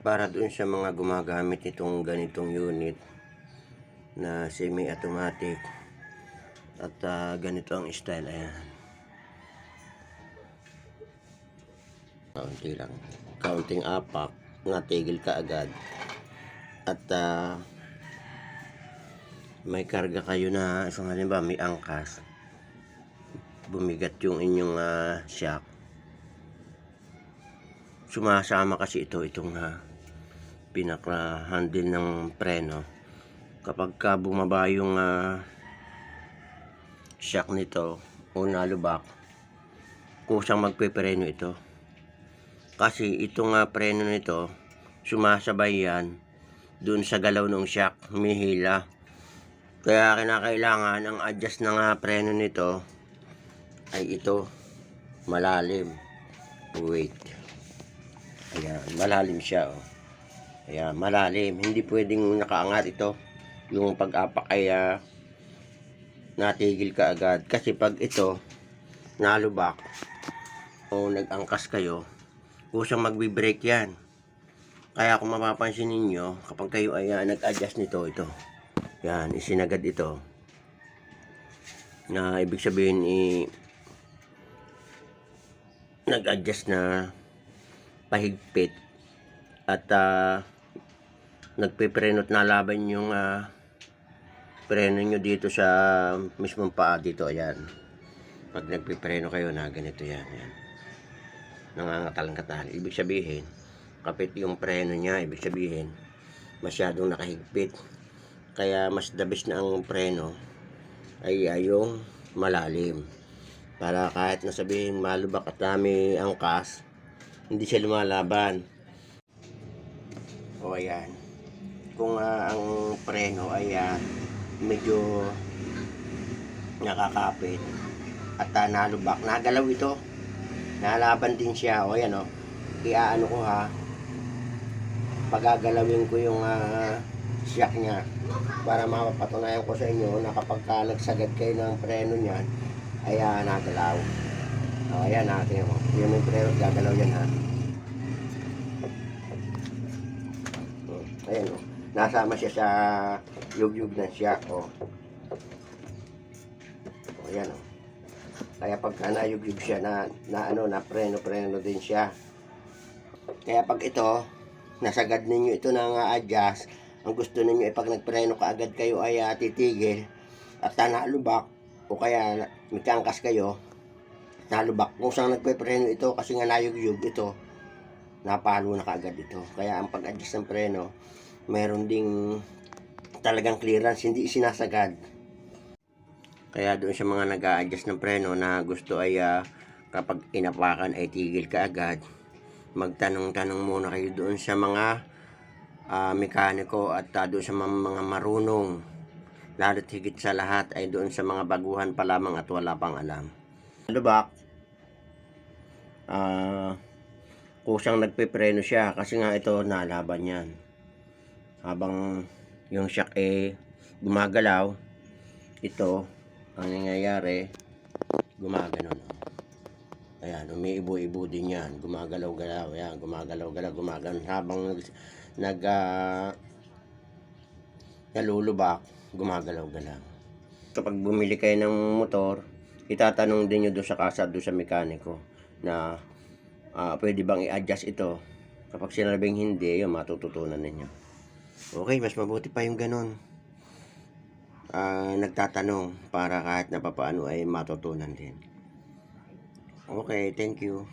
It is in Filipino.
para doon sa mga gumagamit itong ganitong unit na semi-automatic at ah, ganito ang style ayan. Kaunti lang. Kaunting apak natigil ka agad. At ah, may karga kayo na isang halimbawa may angkas bumigat yung inyong ah, shock sumasama kasi ito itong uh, pinaka handle ng preno. Kapag ka bumaba yung ah, shock nito o nalubak kusang magpepreno ito. Kasi itong ah, preno nito sumasabay yan dun sa galaw ng shock humihila. Kaya kinakailangan ang adjust ng ah, preno nito ay ito malalim. Wait. Ayan, malalim siya, oh. Ayan, malalim. Hindi pwedeng nakaangat ito. Yung pag-apak ah, natigil ka agad. Kasi pag ito, nalubak, o nag-angkas kayo, kusang magbe-break yan. Kaya kung mapapansin ninyo, kapag kayo ay ah, nag-adjust nito, ito. Yan, isinagad ito. Na ibig sabihin, i nag-adjust na pahigpit at uh, nagpipreno at nalaban yung ah, preno nyo dito sa mismong paa dito ayan pag nagpipreno kayo na ganito yan, yan. nangangatal-katal ibig sabihin kapit yung preno niya ibig sabihin masyadong nakahigpit kaya mas best na ang preno ay ay yung malalim para kahit nasabihin malubak at dami ang kas hindi siya lumalaban. O ayan. Kung ah, ang preno ay ah, medyo nakakapit at uh, nalubak, nagalaw ito. Nalaban din siya. O ayan o. Iaano ko ha. Pagagalawin ko yung ah, shock niya para mapapatunayan ko sa inyo na kapag ka nagsagad kayo ng preno niyan ay ah, nagalaw. O, ayan natin mo. Yun yung preno, gagalaw yan ha. Ayan o. Nasama siya sa yug-yug ng siya. O. O, ayan o. Kaya pagka nayug-yug siya na, na ano, na preno-preno din siya. Kaya pag ito, nasagad ninyo ito ng adjust, ang gusto ninyo ay pag nagpreno ka agad kayo ay ah, titigil at ah, nalubak o kaya na- may kangkas kayo nalubak kung saan nagpe-preno ito kasi nga nayug-yug ito napalo na kaagad ito. Kaya ang pag-adjust ng preno, meron ding talagang clearance, hindi sinasagad. Kaya doon sa mga nag adjust ng preno na gusto ay ah, kapag inapakan ay tigil ka agad, magtanong-tanong muna kayo doon sa mga ah, mekaniko at ah, doon sa mga, marunong. Lalo't higit sa lahat ay doon sa mga baguhan pa lamang at wala pang alam. Lubak, ah, kusang nagpepreno siya kasi nga ito nalaban yan habang yung shock eh gumagalaw ito ang nangyayari gumaganon ayan umiibo-ibo din yan. Gumagalaw-galaw ayan gumagalaw-galaw gumaganon habang nag, nag ah, nalulubak gumagalaw-galaw. Kapag bumili kayo ng motor itatanong din nyo doon sa kasa doon sa mekaniko na ah, pwede bang i-adjust ito? Kapag sinabing hindi yun matututunan ninyo okay mas mabuti pa yung ganun. Ah, nagtatanong para kahit na papaano ay matutunan din. Okay thank you